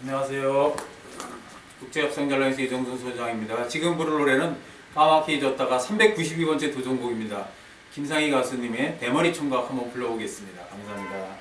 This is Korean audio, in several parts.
안녕하세요. 국제협상전랑에서 이정순 소장입니다. 지금 부를 노래는 까맣게 잊었다가 392번째 도전곡입니다. 김상희 가수님의 대머리 총각 한번 불러보겠습니다. 감사합니다.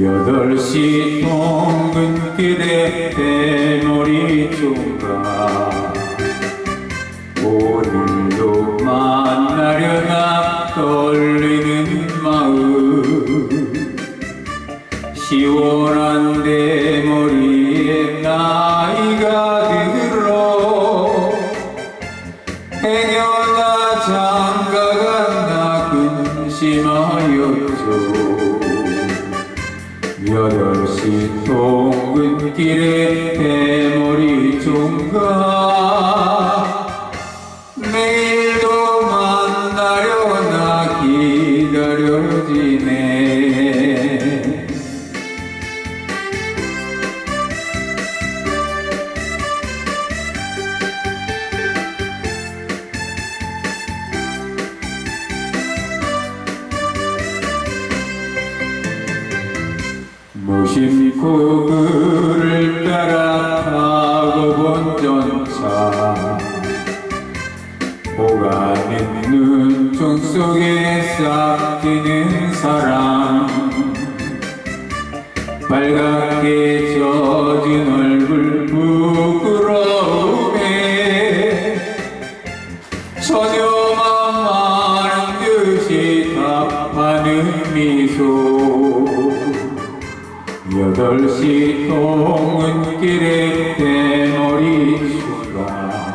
여덟 시 동근길에 대머리 총각. 오늘도 만나려나 떨리는 마음. 시원한 대머리에 나이가 들어. 행여나 장가간다 근심하였죠 여덟 시 동근길에 대머리 총각 69구를 따라 타고 본 전차. 오가는 눈총 속에 싹지는 사랑 빨갛게 젖은 얼굴 부끄러움에 전혀 만만한 듯이 답하는 미소. 여덟 시 동근길에 대머리 출가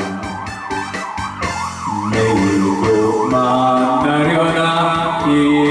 내일도 만나려나 길